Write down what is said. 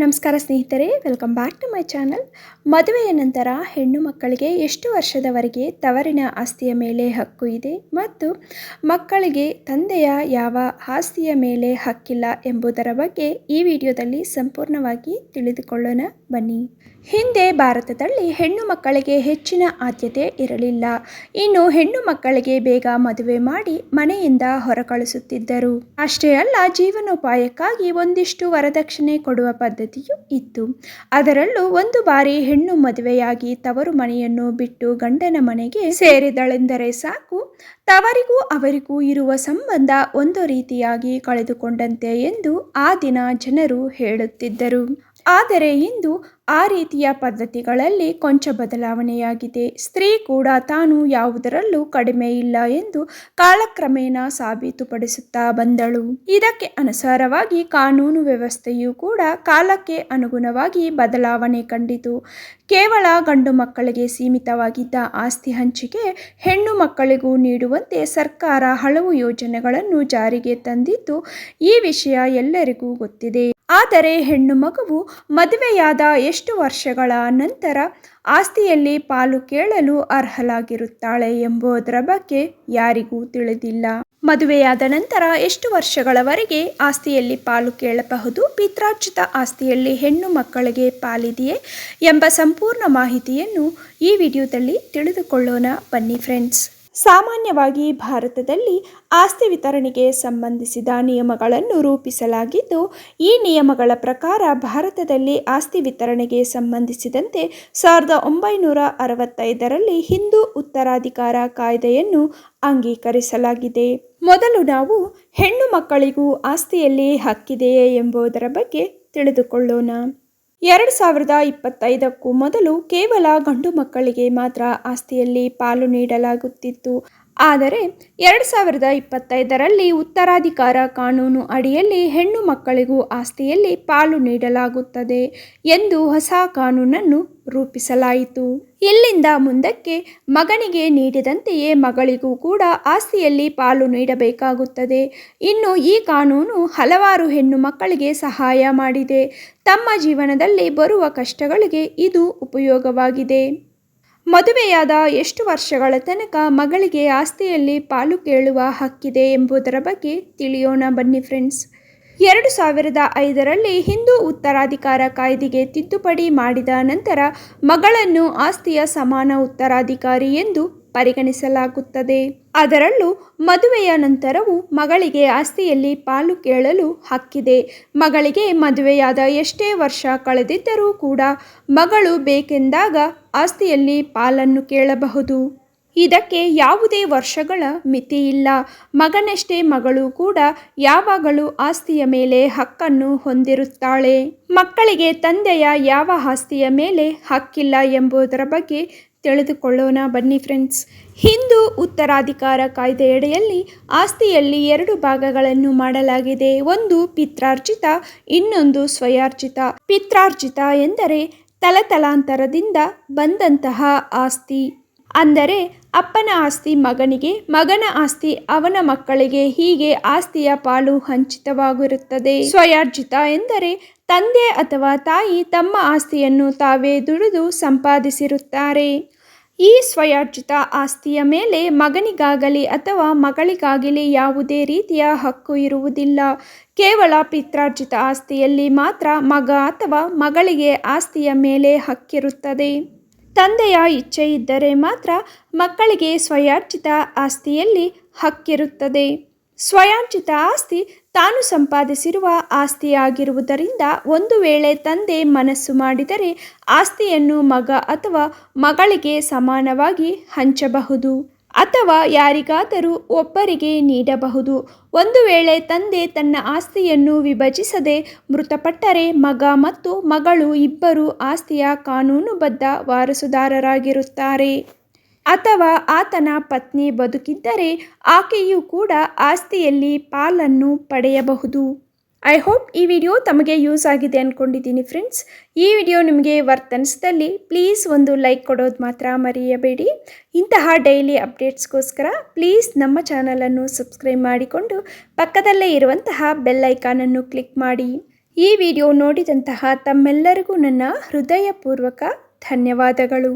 ನಮಸ್ಕಾರ ಸ್ನೇಹಿತರೆ welcome back to my channel ಮದುವೆಯ ನಂತರ ಹೆಣ್ಣು ಮಕ್ಕಳಿಗೆ ಎಷ್ಟು ವರ್ಷದವರೆಗೆ ತವರಿನ ಆಸ್ತಿಯ ಮೇಲೆ ಹಕ್ಕು ಇದೆ ಮತ್ತು ಮಕ್ಕಳಿಗೆ ತಂದೆಯ ಯಾವ ಆಸ್ತಿಯ ಮೇಲೆ ಹಕ್ಕಿಲ್ಲ ಎಂಬುದರ ಬಗ್ಗೆ ಈ ವಿಡಿಯೋದಲ್ಲಿ ಸಂಪೂರ್ಣವಾಗಿ ತಿಳಿದುಕೊಳ್ಳೋಣ. ಬನ್ನಿ. ಹಿಂದೆ ಭಾರತದಲ್ಲಿ ಹೆಣ್ಣು ಮಕ್ಕಳಿಗೆ ಹೆಚ್ಚಿನ ಆದ್ಯತೆ ಇರಲಿಲ್ಲ. ಇನ್ನು ಹೆಣ್ಣು ಮಕ್ಕಳಿಗೆ ಬೇಗ ಮದುವೆ ಮಾಡಿ ಮನೆಯಿಂದ ಹೊರಕಳಿಸುತ್ತಿದ್ದರು. ಅಷ್ಟೇ ಅಲ್ಲ, ಜೀವನೋಪಾಯಕ್ಕಾಗಿ ಒಂದಿಷ್ಟು ವರದಕ್ಷಿಣೆ ಕೊಡುವ ಇತ್ತು. ಅದರಲ್ಲೂ ಒಂದು ಬಾರಿ ಹೆಣ್ಣು ಮದುವೆಯಾಗಿ ತವರು ಮನೆಯನ್ನು ಬಿಟ್ಟು ಗಂಡನ ಮನೆಗೆ ಸೇರಿದಳೆಂದರೆ ಸಾಕು. ತವರಿಗೂ ಅವರಿಗೂ ಇರುವ ಸಂಬಂಧ ಒಂದು ರೀತಿಯಾಗಿ ಕಳೆದುಕೊಂಡಂತೆ ಎಂದು ಆ ದಿನ ಜನರು ಹೇಳುತ್ತಿದ್ದರು. ಆದರೆ ಇಂದು ಆ ರೀತಿಯ ಪದ್ಧತಿಗಳಲ್ಲಿ ಕೊಂಚ ಬದಲಾವಣೆಯಾಗಿದೆ. ಸ್ತ್ರೀ ಕೂಡ ತಾನು ಯಾವುದರಲ್ಲೂ ಕಡಿಮೆ ಇಲ್ಲ ಎಂದು ಕಾಲಕ್ರಮೇಣ ಸಾಬೀತುಪಡಿಸುತ್ತಾ ಬಂದಳು. ಇದಕ್ಕೆ ಅನುಸಾರವಾಗಿ ಕಾನೂನು ವ್ಯವಸ್ಥೆಯು ಕೂಡ ಕಾಲಕ್ಕೆ ಅನುಗುಣವಾಗಿ ಬದಲಾವಣೆ ಕಂಡಿತು. ಕೇವಲ ಗಂಡು ಮಕ್ಕಳಿಗೆ ಸೀಮಿತವಾಗಿದ್ದ ಆಸ್ತಿ ಹಂಚಿಕೆ, ಹೆಣ್ಣು ಮಕ್ಕಳಿಗೂ ನೀಡುವಂತೆ ಸರ್ಕಾರ ಹಲವು ಯೋಜನೆಗಳನ್ನು ಜಾರಿಗೆ ತಂದಿದ್ದು ಈ ವಿಷಯ ಎಲ್ಲರಿಗೂ ಗೊತ್ತಿದೆ. ಆದರೆ ಹೆಣ್ಣು ಮಗುವು ಮದುವೆಯಾದ ಎಷ್ಟು ವರ್ಷಗಳ ನಂತರ ಆಸ್ತಿಯಲ್ಲಿ ಪಾಲು ಕೇಳಲು ಅರ್ಹಲಾಗಿರುತ್ತಾಳೆ ಎಂಬುದರ ಬಗ್ಗೆ ಯಾರಿಗೂ ತಿಳಿದಿಲ್ಲ. ಮದುವೆಯಾದ ನಂತರ ಎಷ್ಟು ವರ್ಷಗಳವರೆಗೆ ಆಸ್ತಿಯಲ್ಲಿ ಪಾಲು ಕೇಳಬಹುದು? ಪಿತ್ರಾರ್ಜಿತ ಆಸ್ತಿಯಲ್ಲಿ ಹೆಣ್ಣು ಮಕ್ಕಳಿಗೆ ಪಾಲಿದೆಯೇ ಎಂಬ ಸಂಪೂರ್ಣ ಮಾಹಿತಿಯನ್ನು ಈ ವಿಡಿಯೋದಲ್ಲಿ ತಿಳಿದುಕೊಳ್ಳೋಣ. ಬನ್ನಿ ಫ್ರೆಂಡ್ಸ್ ಸಾಮಾನ್ಯವಾಗಿ ಭಾರತದಲ್ಲಿ ಆಸ್ತಿ ವಿತರಣೆಗೆ ಸಂಬಂಧಿಸಿದ ನಿಯಮಗಳನ್ನು ರೂಪಿಸಲಾಗಿದ್ದು, ಈ ನಿಯಮಗಳ ಪ್ರಕಾರ ಭಾರತದಲ್ಲಿ ಆಸ್ತಿ ವಿತರಣೆಗೆ ಸಂಬಂಧಿಸಿದಂತೆ ಸಾವಿರದ ಒಂಬೈನೂರ ಅರವತ್ತೈದರಲ್ಲಿ ಹಿಂದೂ ಉತ್ತರಾಧಿಕಾರ ಕಾಯ್ದೆಯನ್ನು ಅಂಗೀಕರಿಸಲಾಗಿದೆ. ಮೊದಲು ನಾವು ಹೆಣ್ಣು ಮಕ್ಕಳಿಗೂ ಆಸ್ತಿಯಲ್ಲಿ ಹಕ್ಕಿದೆಯೇ ಎಂಬುದರ ಬಗ್ಗೆ ತಿಳಿದುಕೊಳ್ಳೋಣ. ಎರಡು ಸಾವಿರದ ಇಪ್ಪತ್ತೈದಕ್ಕೂ ಮೊದಲು ಕೇವಲ ಗಂಡು ಮಕ್ಕಳಿಗೆ ಮಾತ್ರ ಆಸ್ತಿಯಲ್ಲಿ ಪಾಲು ನೀಡಲಾಗುತ್ತಿತ್ತು. ಆದರೆ ಎರಡು ಸಾವಿರದ ಇಪ್ಪತ್ತೈದರಲ್ಲಿ ಉತ್ತರಾಧಿಕಾರ ಕಾನೂನು ಅಡಿಯಲ್ಲಿ ಹೆಣ್ಣು ಮಕ್ಕಳಿಗೂ ಆಸ್ತಿಯಲ್ಲಿ ಪಾಲು ನೀಡಲಾಗುತ್ತದೆ ಎಂದು ಹೊಸ ಕಾನೂನನ್ನು ರೂಪಿಸಲಾಯಿತು. ಇಲ್ಲಿಂದ ಮುಂದಕ್ಕೆ ಮಗನಿಗೆ ನೀಡಿದಂತೆಯೇ ಮಗಳಿಗೂ ಕೂಡ ಆಸ್ತಿಯಲ್ಲಿ ಪಾಲು ನೀಡಬೇಕಾಗುತ್ತದೆ. ಇನ್ನು ಈ ಕಾನೂನು ಹಲವಾರು ಹೆಣ್ಣು ಮಕ್ಕಳಿಗೆ ಸಹಾಯ ಮಾಡಿದೆ. ತಮ್ಮ ಜೀವನದಲ್ಲಿ ಬರುವ ಕಷ್ಟಗಳಿಗೆ ಇದು ಉಪಯೋಗವಾಗಿದೆ. ಮದುವೆಯಾದ ಎಷ್ಟು ವರ್ಷಗಳ ತನಕ ಮಗಳಿಗೆ ಆಸ್ತಿಯಲ್ಲಿ ಪಾಲು ಕೇಳುವ ಹಕ್ಕಿದೆ ಎಂಬುದರ ಬಗ್ಗೆ ತಿಳಿಯೋಣ ಬನ್ನಿ ಫ್ರೆಂಡ್ಸ್ ಎರಡು ಸಾವಿರದ ಐದರಲ್ಲಿ ಹಿಂದೂ ಉತ್ತರಾಧಿಕಾರ ಕಾಯ್ದೆಗೆ ತಿದ್ದುಪಡಿ ಮಾಡಿದ ನಂತರ ಮಗಳನ್ನು ಆಸ್ತಿಯ ಸಮಾನ ಉತ್ತರಾಧಿಕಾರಿ ಎಂದು ಪರಿಗಣಿಸಲಾಗುತ್ತದೆ. ಅದರಲ್ಲೂ ಮದುವೆಯ ನಂತರವೂ ಮಗಳಿಗೆ ಆಸ್ತಿಯಲ್ಲಿ ಪಾಲು ಕೇಳಲು ಹಕ್ಕಿದೆ. ಮಗಳಿಗೆ ಮದುವೆಯಾದ ಎಷ್ಟೇ ವರ್ಷ ಕಳೆದಿದ್ದರೂ ಕೂಡ ಮಗಳು ಬೇಕೆಂದಾಗ ಆಸ್ತಿಯಲ್ಲಿ ಪಾಲನ್ನು ಕೇಳಬಹುದು. ಇದಕ್ಕೆ ಯಾವುದೇ ವರ್ಷಗಳ ಮಿತಿಯಿಲ್ಲ ಮಗನಷ್ಟೇ ಮಗಳು ಕೂಡ ಯಾವಾಗಲೂ ಆಸ್ತಿಯ ಮೇಲೆ ಹಕ್ಕನ್ನು ಹೊಂದಿರುತ್ತಾಳೆ. ಮಕ್ಕಳಿಗೆ ತಂದೆಯ ಯಾವ ಆಸ್ತಿಯ ಮೇಲೆ ಹಕ್ಕಿಲ್ಲ ಎಂಬುದರ ಬಗ್ಗೆ ತಿಳಿದುಕೊಳ್ಳೋಣ. ಬನ್ನಿ ಫ್ರೆಂಡ್ಸ್. ಹಿಂದೂ ಉತ್ತರಾಧಿಕಾರ ಕಾಯ್ದೆಯಡಿಯಲ್ಲಿ ಆಸ್ತಿಯಲ್ಲಿ ಎರಡು ಭಾಗಗಳನ್ನು ಮಾಡಲಾಗಿದೆ. ಒಂದು ಪಿತ್ರಾರ್ಜಿತ, ಇನ್ನೊಂದು ಸ್ವಯಾರ್ಜಿತ. ಪಿತ್ರಾರ್ಜಿತ ಎಂದರೆ ತಲತಲಾಂತರದಿಂದ ಬಂದಂತಹ ಆಸ್ತಿ. ಅಂದರೆ ಅಪ್ಪನ ಆಸ್ತಿ ಮಗನಿಗೆ, ಮಗನ ಆಸ್ತಿ ಅವನ ಮಕ್ಕಳಿಗೆ ಹೀಗೆ ಆಸ್ತಿಯ ಪಾಲು ಹಂಚಿತವಾಗಿರುತ್ತದೆ ಸ್ವಯಾರ್ಜಿತ ಎಂದರೆ ತಂದೆ ಅಥವಾ ತಾಯಿ ತಮ್ಮ ಆಸ್ತಿಯನ್ನು ತಾವೇ ದುಡಿದು ಸಂಪಾದಿಸಿರುತ್ತಾರೆ. ಈ ಸ್ವಯಾರ್ಜಿತ ಆಸ್ತಿಯ ಮೇಲೆ ಮಗನಿಗಾಗಲಿ ಅಥವಾ ಮಗಳಿಗಾಗಲಿ ಯಾವುದೇ ರೀತಿಯ ಹಕ್ಕು ಇರುವುದಿಲ್ಲ. ಕೇವಲ ಪಿತ್ರಾರ್ಜಿತ ಆಸ್ತಿಯಲ್ಲಿ ಮಾತ್ರ ಮಗ ಅಥವಾ ಮಗಳಿಗೆ ಆಸ್ತಿಯ ಮೇಲೆ ಹಕ್ಕಿರುತ್ತದೆ. ತಂದೆಯ ಇಚ್ಛೆ ಇದ್ದರೆ ಮಾತ್ರ ಮಕ್ಕಳಿಗೆ ಸ್ವಯಾರ್ಜಿತ ಆಸ್ತಿಯಲ್ಲಿ ಹಕ್ಕಿರುತ್ತದೆ. ಸ್ವಯಾರ್ಜಿತ ಆಸ್ತಿ ತಾನು ಸಂಪಾದಿಸಿರುವ ಆಸ್ತಿಯಾಗಿರುವುದರಿಂದ ಒಂದು ವೇಳೆ ತಂದೆ ಮನಸ್ಸು ಮಾಡಿದರೆ ಆಸ್ತಿಯನ್ನು ಮಗ ಅಥವಾ ಮಗಳಿಗೆ ಸಮಾನವಾಗಿ ಹಂಚಬಹುದು. ಅಥವಾ ಯಾರಿಗಾದರೂ ಒಬ್ಬರಿಗೆ ನೀಡಬಹುದು. ಒಂದು ವೇಳೆ ತಂದೆ ತನ್ನ ಆಸ್ತಿಯನ್ನು ವಿಭಜಿಸದೆ ಮೃತಪಟ್ಟರೆ ಮಗ ಮತ್ತು ಮಗಳು ಇಬ್ಬರು ಆಸ್ತಿಯ ಕಾನೂನುಬದ್ಧ ವಾರಸುದಾರರಾಗಿರುತ್ತಾರೆ. ಅಥವಾ ಆತನ ಪತ್ನಿ ಬದುಕಿದ್ದರೆ ಆಕೆಯೂ ಕೂಡ ಆಸ್ತಿಯಲ್ಲಿ ಪಾಲನ್ನು ಪಡೆಯಬಹುದು. ಐ ಹೋಪ್ ಈ ವಿಡಿಯೋ ತಮಗೆ ಯೂಸ್ ಆಗಿದೆ ಅಂದ್ಕೊಂಡಿದ್ದೀನಿ ಫ್ರೆಂಡ್ಸ್ ಈ ವಿಡಿಯೋ ನಿಮಗೆ ವರ್ತ್ ಅನಿಸಿದಲ್ಲಿ ಪ್ಲೀಸ್ ಒಂದು ಲೈಕ್ ಕೊಡೋದು ಮಾತ್ರ ಮರೆಯಬೇಡಿ. ಇಂತಹ ಡೈಲಿ ಅಪ್ಡೇಟ್ಸ್ಗೋಸ್ಕರ ಪ್ಲೀಸ್ ನಮ್ಮ ಚಾನಲನ್ನು ಸಬ್ಸ್ಕ್ರೈಬ್ ಮಾಡಿಕೊಂಡು ಪಕ್ಕದಲ್ಲೇ ಇರುವಂತಹ ಬೆಲ್ ಐಕಾನನ್ನು ಕ್ಲಿಕ್ ಮಾಡಿ. ಈ ವಿಡಿಯೋ ನೋಡಿದಂತಹ ತಮ್ಮೆಲ್ಲರಿಗೂ ನನ್ನ ಹೃದಯಪೂರ್ವಕ ಧನ್ಯವಾದಗಳು.